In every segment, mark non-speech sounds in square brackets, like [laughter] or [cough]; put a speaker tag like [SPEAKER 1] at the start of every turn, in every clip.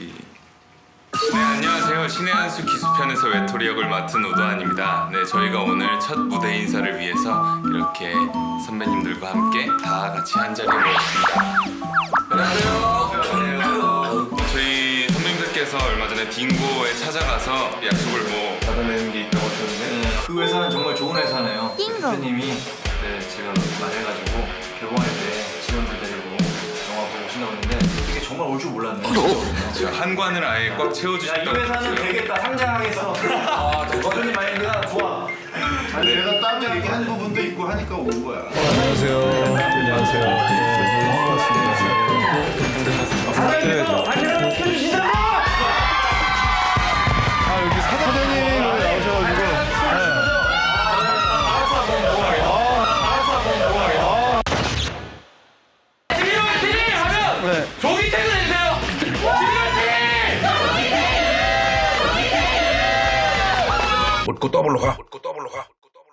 [SPEAKER 1] 네. 시. 네 안녕하세요 신의 한수 기수편에서 외톨이 역을 맡은 오도환입니다. 네 저희가 오늘 첫 무대 인사를 위해서 이렇게 선배님들과 함께 다 같이 한 자리에 모였습니다. 안녕하세요. 저희 선배님들께서 얼마 전에 딩고에 찾아가서 약속을 뭐 받아내는 게 있다고 하셨는데
[SPEAKER 2] 그 회사는 정말 좋은 회사네요.
[SPEAKER 3] 띵거.
[SPEAKER 2] 대표님이 네, 제가 말해가지고 개봉할 때 직원들 데리고 영화 보고 오신다고 했는데 정말 올 줄 몰랐네요. 진짜.
[SPEAKER 1] 제가 한관을 아예 꽉
[SPEAKER 2] 야, 이
[SPEAKER 1] 채워주셨다고
[SPEAKER 2] 회사는 되겠다. 상장하겠어. 아, 대표님 마인드가 좋아.
[SPEAKER 4] 내가 딴 얘기한 부분도 있고 하니까 온 거야.
[SPEAKER 2] 사장님께서
[SPEAKER 5] 웃고 더블로 가. 웃고 더블로 가.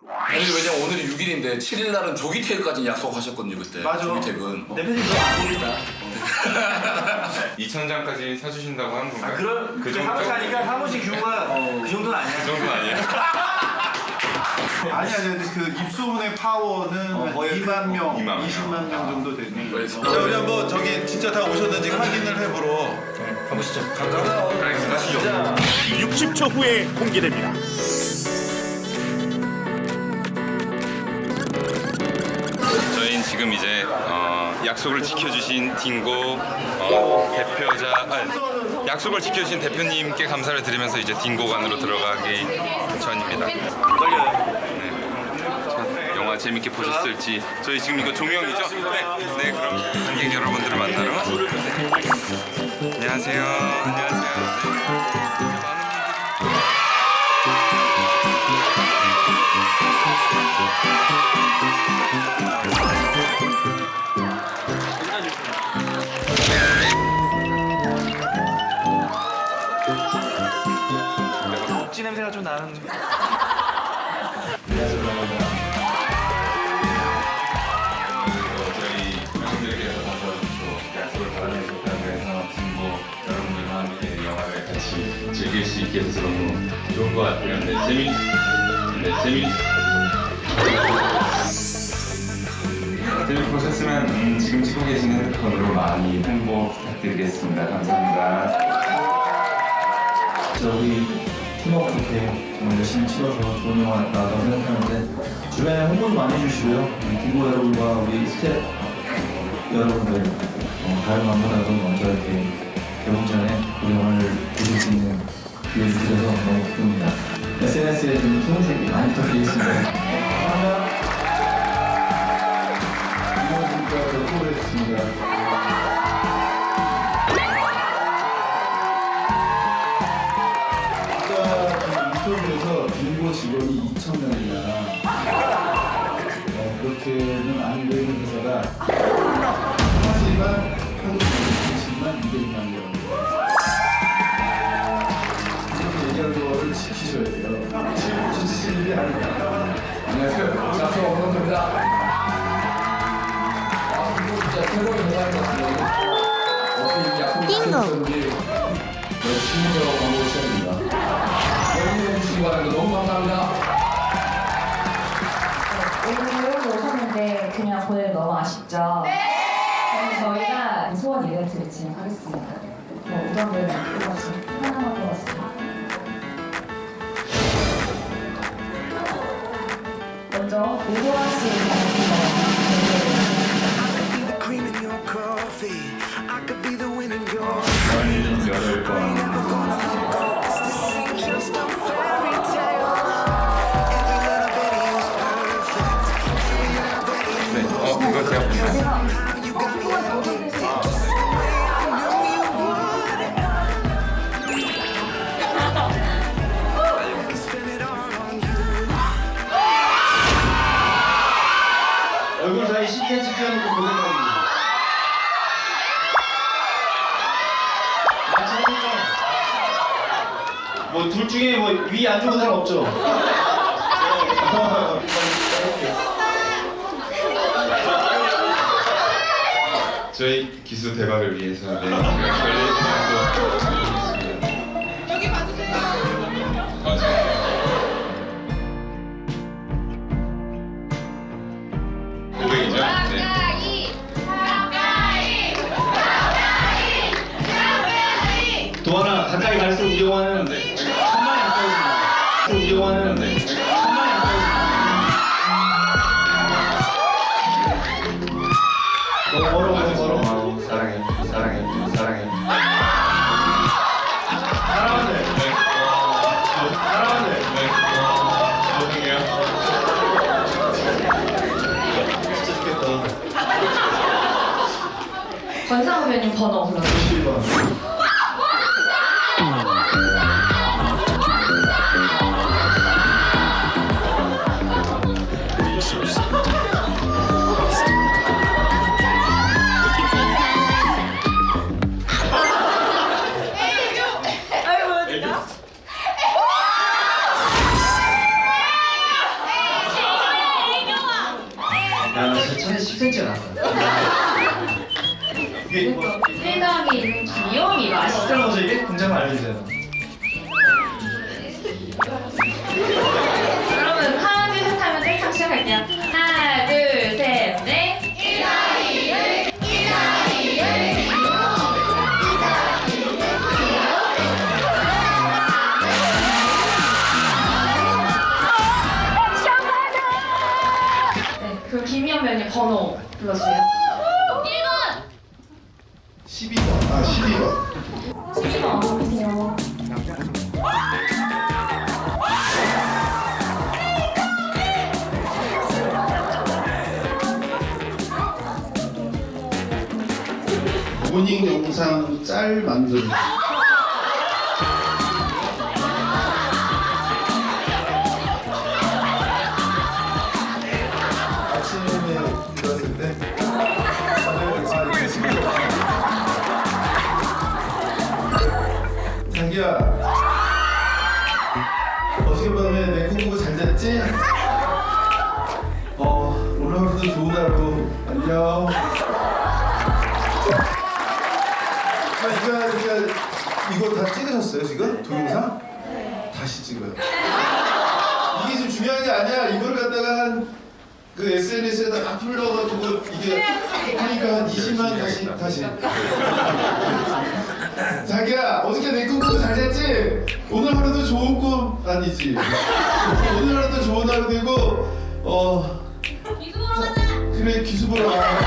[SPEAKER 6] 아니 왜냐면 오늘이 6일인데 7일 날은 조기 퇴근까지 약속하셨거든요 그때
[SPEAKER 2] 맞아.
[SPEAKER 6] 조기 퇴근
[SPEAKER 2] 대표님 그거 안 보인다.
[SPEAKER 1] 2천 장까지 사주신다고 하는 건가요?
[SPEAKER 2] 아, 그런 그그
[SPEAKER 1] 정도?
[SPEAKER 2] 사무실 하니까 사무실 규모가 그 정도는 아니야.
[SPEAKER 1] 그 정도 아니에요?
[SPEAKER 4] 아니 아니 근데 그 입소문의 파워는
[SPEAKER 2] 어,
[SPEAKER 4] 한
[SPEAKER 2] 거의
[SPEAKER 4] 2만 명,
[SPEAKER 1] 2만 명.
[SPEAKER 4] 20만 명 정도 되는 거예요.
[SPEAKER 6] 그래서
[SPEAKER 4] 자 우리 한번 저기 진짜 다 오셨는지 확인을 해보러
[SPEAKER 2] 가보시죠. 갈까요?
[SPEAKER 1] 알겠습니다.
[SPEAKER 2] 진짜
[SPEAKER 5] 60초 후에 공개됩니다.
[SPEAKER 1] 지금 이제 어, 약속을 지켜주신 딩고 어, 대표자 아니, 약속을 지켜주신 대표님께 감사를 드리면서 이제 딩고관으로 들어가기 전입니다. 자, 영화 재밌게 보셨을지 저희 지금 이거 종영이죠? 네, 네 그럼 관객 여러분들을 만나러 안녕하세요. 안녕하세요. 네. 영화를 같이 즐길 수 있게 돼서 너무 좋은 것 같아요. 네, 재미, 네, 재미. 재밌게 보셨으면 음, 지금 찍고 계신 핸드폰으로 많이 홍보 부탁드리겠습니다. 감사합니다.
[SPEAKER 7] 저희 팀워크 좋게 정말 열심히 치러서 좋은 영화 나왔다고 생각하는데 주변에 홍보도 많이 해주시고요. 우리 기고 여러분과 우리 스텝 여러분들 어, 다른 마음보다도 먼저 이렇게 개봉 전에 우리 영화를 보실 수 있는 기회를 주셔서 너무 기쁩니다. SNS에 좀 소문이 많이 부탁드리겠습니다. 감사합니다. 이모진과 덕후를 아까 이 2천 명이나 어, 그렇게는 안 되는 회사가 하지만 한국 정치만 200만 명 이렇게 얘기하는 거를 지키셔야 돼요 지키시는 게 아니라
[SPEAKER 8] 안녕하세요. 작성 홍원입니다. 아, 그리고 진짜 최고의 영화인 것 같아요. 어떻게 이 약속을
[SPEAKER 3] 띵거.
[SPEAKER 8] 지켰는지 열심히 들어가
[SPEAKER 9] 보내기 너무 아쉽죠? 그래서 저희가 소원 이벤트를 진행하겠습니다. 뭐 우선은 뽑았어. 하나만 뽑았어. 먼저 오도환 씨
[SPEAKER 4] 뭐 둘 중에 뭐 위 안 좋은 사람 없죠?
[SPEAKER 1] 저희 기수 대박을 위해서 네,
[SPEAKER 9] 권상우 배우님 번호 불러주세요.
[SPEAKER 7] 7번. 야, 나 진짜 차에 10cm 나왔다. 이게
[SPEAKER 4] 아 12번.
[SPEAKER 9] 12번 안 보세요.
[SPEAKER 4] 모닝 영상 짤 만들기. 찍으셨어요, 지금? 동영상? 다시 찍어요. 이게 지금 중요한 게 아니야. 이걸 갖다가 한, 그 SNS에다 막 풀러가지고 이게 하니까 한 20만 다시, 다시. 자기야, 어저께 내 꿈 꾸고 잘 잤지? 오늘 하루도 좋은 꿈 아니지? 오늘 하루도 좋은 하루 되고, 어. 기수 보러 가자! 그래, 기수 보러 가.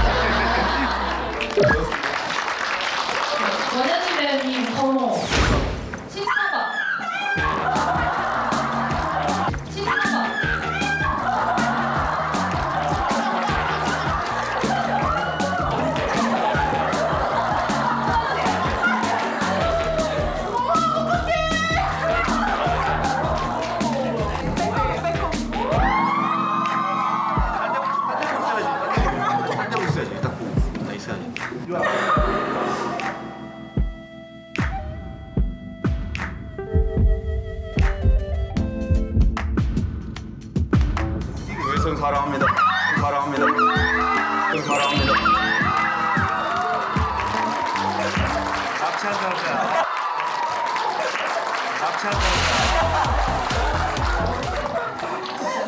[SPEAKER 9] 전 [laughs]
[SPEAKER 2] 합창가자.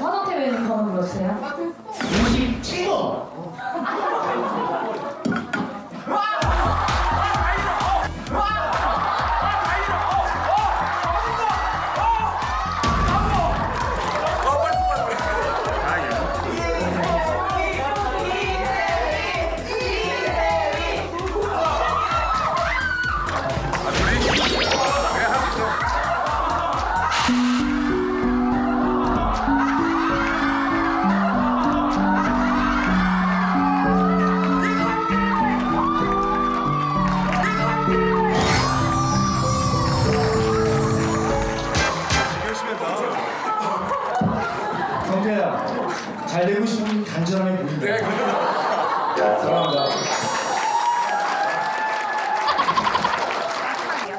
[SPEAKER 9] 화덕태 배우님 번호 불러주세요
[SPEAKER 7] 27번.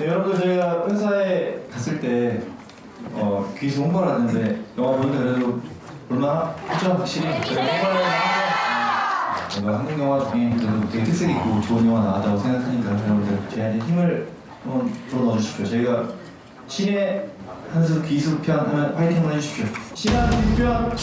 [SPEAKER 7] 네, 여러분들 저희가 회사에 갔을 때 어, 귀에서 홍보를 하는데 영화 보는데 그래도 얼마나 했죠? 확실히 뭔가 한국 영화 중에 그래도 되게 특색 있고 좋은 영화 나왔다고 생각하니까 여러분들 저희한테 힘을 한번 불어넣어 주십시오. 저희가 신의 한수 기수편 하면 파이팅 한번 해주십시오. 신의 한수 기수편